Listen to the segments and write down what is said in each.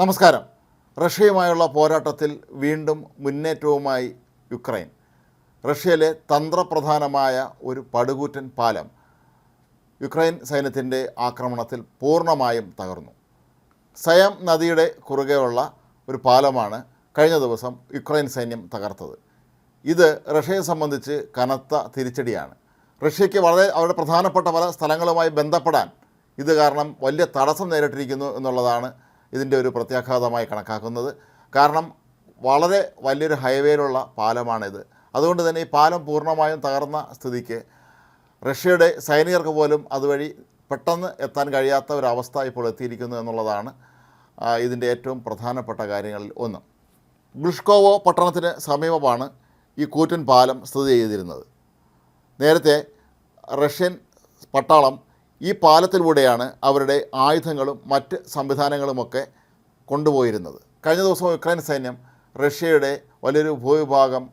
നമസ്കാരം. റഷ്യയുമായുള്ള പോരാട്ടത്തിൽ വീണ്ടും മുന്നേറ്റവുമായി യുക്രൈൻ. റഷ്യയിലെ തന്ത്രപ്രധാനമായ ഒരു പടുകൂറ്റൻ പാലം യുക്രൈൻ സൈന്യത്തിന്റെ ആക്രമണത്തിൽ പൂർണമായും തകർന്നു. സയം നദിയുടെ കുറുകെയുള്ള ഒരു പാലമാണ് കഴിഞ്ഞ ദിവസം യുക്രൈൻ സൈന്യം തകർത്തത്. ഇത് റഷ്യയെ സംബന്ധിച്ച് കനത്ത തിരിച്ചടിയാണ്. റഷ്യയ്ക്ക് വളരെ അവരുടെ പ്രധാനപ്പെട്ട പല സ്ഥലങ്ങളുമായി ബന്ധപ്പെടാൻ ഇത് കാരണം വലിയ തടസ്സം നേരിട്ടിരിക്കുന്നു എന്നുള്ളതാണ് ഇതിന്റെ ഒരു പ്രത്യാഘാതമായി കണക്കാക്കുന്നത്. കാരണം വളരെ വലിയൊരു ഹൈവേയിലുള്ള പാലമാണിത്. അതുകൊണ്ട് തന്നെ ഈ പാലം പൂർണമായും തകർന്ന സ്ഥിതിക്ക് റഷ്യയുടെ സൈനികർക്ക് പോലും അതുവഴി പെട്ടെന്ന് എത്താൻ കഴിയാത്ത ഒരവസ്ഥ ഇപ്പോൾ എത്തിയിരിക്കുന്നു എന്നുള്ളതാണ് ഇതിന്റെ ഏറ്റവും പ്രധാനപ്പെട്ട കാര്യങ്ങളിൽ ഒന്ന്. ഗ്ലുഷ്കോവോ പട്ടണത്തിന് സമീപമാണ് ഈ കൂറ്റൻ പാലം സ്ഥിതി ചെയ്തിരുന്നത്. നേരത്തെ റഷ്യൻ പട്ടാളം ഈ പാലത്തിലൂടെയാണ് അവരുടെ ആയുധങ്ങളും മറ്റ് സംവിധാനങ്ങളുമൊക്കെ കൊണ്ടുപോയിരുന്നത്. കഴിഞ്ഞ ദിവസം യുക്രൈൻ സൈന്യം റഷ്യയുടെ വലിയൊരു ഭൂവിഭാഗം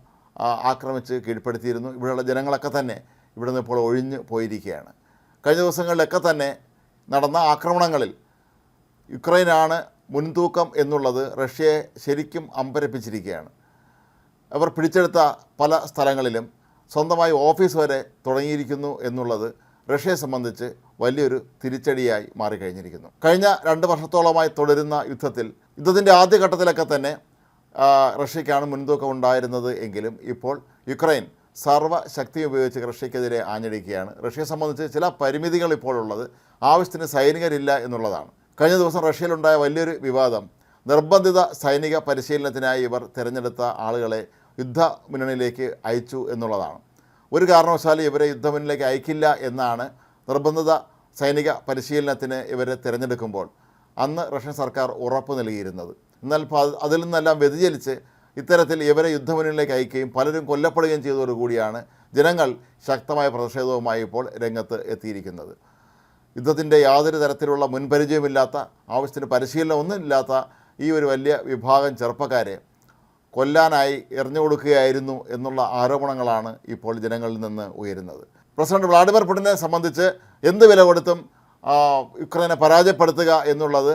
ആക്രമിച്ച് കീഴ്പ്പെടുത്തിയിരുന്നു. ഇവിടെയുള്ള ജനങ്ങളൊക്കെ തന്നെ ഇവിടെ നിന്ന് ഇപ്പോൾ ഒഴിഞ്ഞു പോയിരിക്കുകയാണ്. കഴിഞ്ഞ ദിവസങ്ങളിലൊക്കെ തന്നെ നടന്ന ആക്രമണങ്ങളിൽ യുക്രൈനാണ് മുൻതൂക്കം എന്നുള്ളത് റഷ്യയെ ശരിക്കും അമ്പരപ്പിച്ചിരിക്കുകയാണ്. അവർ പിടിച്ചെടുത്ത പല സ്ഥലങ്ങളിലും സ്വന്തമായി ഓഫീസ് വരെ തുടങ്ങിയിരിക്കുന്നു എന്നുള്ളത് റഷ്യയെ സംബന്ധിച്ച് വലിയൊരു തിരിച്ചടിയായി മാറിക്കഴിഞ്ഞിരിക്കുന്നു. കഴിഞ്ഞ രണ്ട് വർഷത്തോളമായി തുടരുന്ന യുദ്ധത്തിൽ യുദ്ധത്തിന്റെ ആദ്യഘട്ടത്തിലൊക്കെ തന്നെ റഷ്യക്കാണ് മുൻതൂക്കം ഉണ്ടായിരുന്നത് എങ്കിലും ഇപ്പോൾ യുക്രൈൻ സർവശക്തി ഉപയോഗിച്ച് റഷ്യക്കെതിരെ ആഞ്ഞടിക്കുകയാണ്. റഷ്യയെ സംബന്ധിച്ച് ചില പരിമിതികൾ ഇപ്പോൾ ഉള്ളത് ആവശ്യത്തിന് സൈനികരില്ല എന്നുള്ളതാണ്. കഴിഞ്ഞ ദിവസം റഷ്യയിലുണ്ടായ വലിയൊരു വിവാദം നിർബന്ധിത സൈനിക പരിശീലനത്തിനായി ഇവർ തിരഞ്ഞെടുത്ത ആളുകളെ യുദ്ധ മുന്നണിയിലേക്ക് അയച്ചു എന്നുള്ളതാണ്. ഒരു കാരണവശാലും ഇവരെ യുദ്ധമുന്നിലേക്ക് അയക്കില്ല എന്നാണ് നിർബന്ധിത സൈനിക പരിശീലനത്തിന് ഇവരെ തിരഞ്ഞെടുക്കുമ്പോൾ അന്ന് റഷ്യൻ സർക്കാർ ഉറപ്പ് നൽകിയിരുന്നത്. എന്നാൽ അതിൽ നിന്നെല്ലാം വ്യതിചലിച്ച് ഇത്തരത്തിൽ ഇവരെ യുദ്ധമുന്നിലേക്ക് അയക്കുകയും പലരും കൊല്ലപ്പെടുകയും ചെയ്തതോടുകൂടിയാണ് ജനങ്ങൾ ശക്തമായ പ്രതിഷേധവുമായി ഇപ്പോൾ രംഗത്ത് എത്തിയിരിക്കുന്നത്. യുദ്ധത്തിന്റെ യാതൊരു തരത്തിലുള്ള മുൻപരിചയമില്ലാത്ത ആവശ്യത്തിന് പരിശീലനം ഒന്നുമില്ലാത്ത ഈ ഒരു വലിയ വിഭാഗം ചെറുപ്പക്കാരെ കൊല്ലാനായി എറിഞ്ഞു കൊടുക്കുകയായിരുന്നു എന്നുള്ള ആരോപണങ്ങളാണ് ഇപ്പോൾ ജനങ്ങളിൽ നിന്ന് ഉയരുന്നത്. പ്രസിഡന്റ് വ്ളാഡിമിർ പുടിനെ സംബന്ധിച്ച് എന്ത് വില കൊടുത്തും യുക്രൈനെ പരാജയപ്പെടുത്തുക എന്നുള്ളത്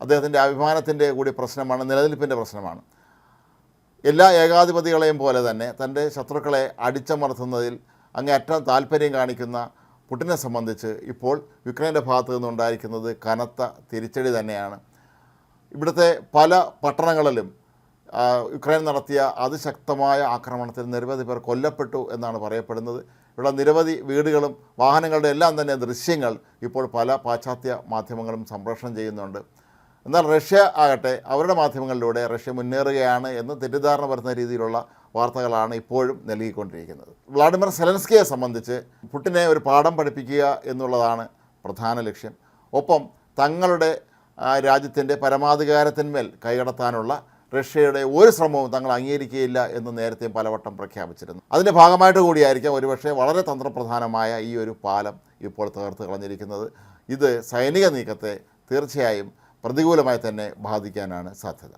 അദ്ദേഹത്തിന്റെ അഭിമാനത്തിന്റെ കൂടി പ്രശ്നമാണ് നിലനിൽപ്പിന്റെ പ്രശ്നമാണ്. എല്ലാ ഏകാധിപതികളെയും പോലെ തന്നെ തന്റെ ശത്രുക്കളെ അടിച്ചമർത്തുന്നതിൽ അങ്ങേയറ്റം താല്പര്യം കാണിക്കുന്ന പുടിനെ സംബന്ധിച്ച് ഇപ്പോൾ യുക്രൈന്റെ ഭാഗത്തു നിന്നുണ്ടായിരിക്കുന്നത് കനത്ത തിരിച്ചടി തന്നെയാണ്. ഇവിടുത്തെ പല പട്ടണങ്ങളിലും യുക്രൈൻ നടത്തിയ അതിശക്തമായ ആക്രമണത്തിൽ നിരവധി പേർ കൊല്ലപ്പെട്ടു എന്നാണ് പറയപ്പെടുന്നത്. ഇവിടെ നിരവധി വീടുകളും വാഹനങ്ങളുടെ എല്ലാം തന്നെ ദൃശ്യങ്ങൾ ഇപ്പോൾ പല പാശ്ചാത്യ മാധ്യമങ്ങളും സംപ്രേഷണം ചെയ്യുന്നുണ്ട്. എന്നാൽ റഷ്യ ആകട്ടെ അവരുടെ മാധ്യമങ്ങളിലൂടെ റഷ്യ മുന്നേറുകയാണ് എന്ന് തെറ്റിദ്ധാരണ വരുന്ന രീതിയിലുള്ള വാർത്തകളാണ് ഇപ്പോഴും നൽകിക്കൊണ്ടിരിക്കുന്നത്. വ്ളാഡിമിർ സെലൻസ്കിയെ സംബന്ധിച്ച് പുട്ടിനെ ഒരു പാഠം പഠിപ്പിക്കുക എന്നുള്ളതാണ് പ്രധാന ലക്ഷ്യം. ഒപ്പം തങ്ങളുടെ രാജ്യത്തിന്റെ പരമാധികാരത്തിന്മേൽ കൈകടത്താനുള്ള റഷ്യയുടെ ഒരു ശ്രമവും തങ്ങൾ അംഗീകരിക്കുകയില്ല എന്ന് നേരത്തെ പലവട്ടം പ്രഖ്യാപിച്ചിരുന്നു. അതിന്റെ ഭാഗമായിട്ട് കൂടിയായിരിക്കാം ഒരുപക്ഷെ വളരെ തന്ത്രപ്രധാനമായ ഈ ഒരു പാലം ഇപ്പോൾ തകർത്ത് കളഞ്ഞിരിക്കുന്നത്. ഇത് സൈനിക നീക്കത്തെ തീർച്ചയായും പ്രതികൂലമായി തന്നെ ബാധിക്കാനാണ് സാധ്യത.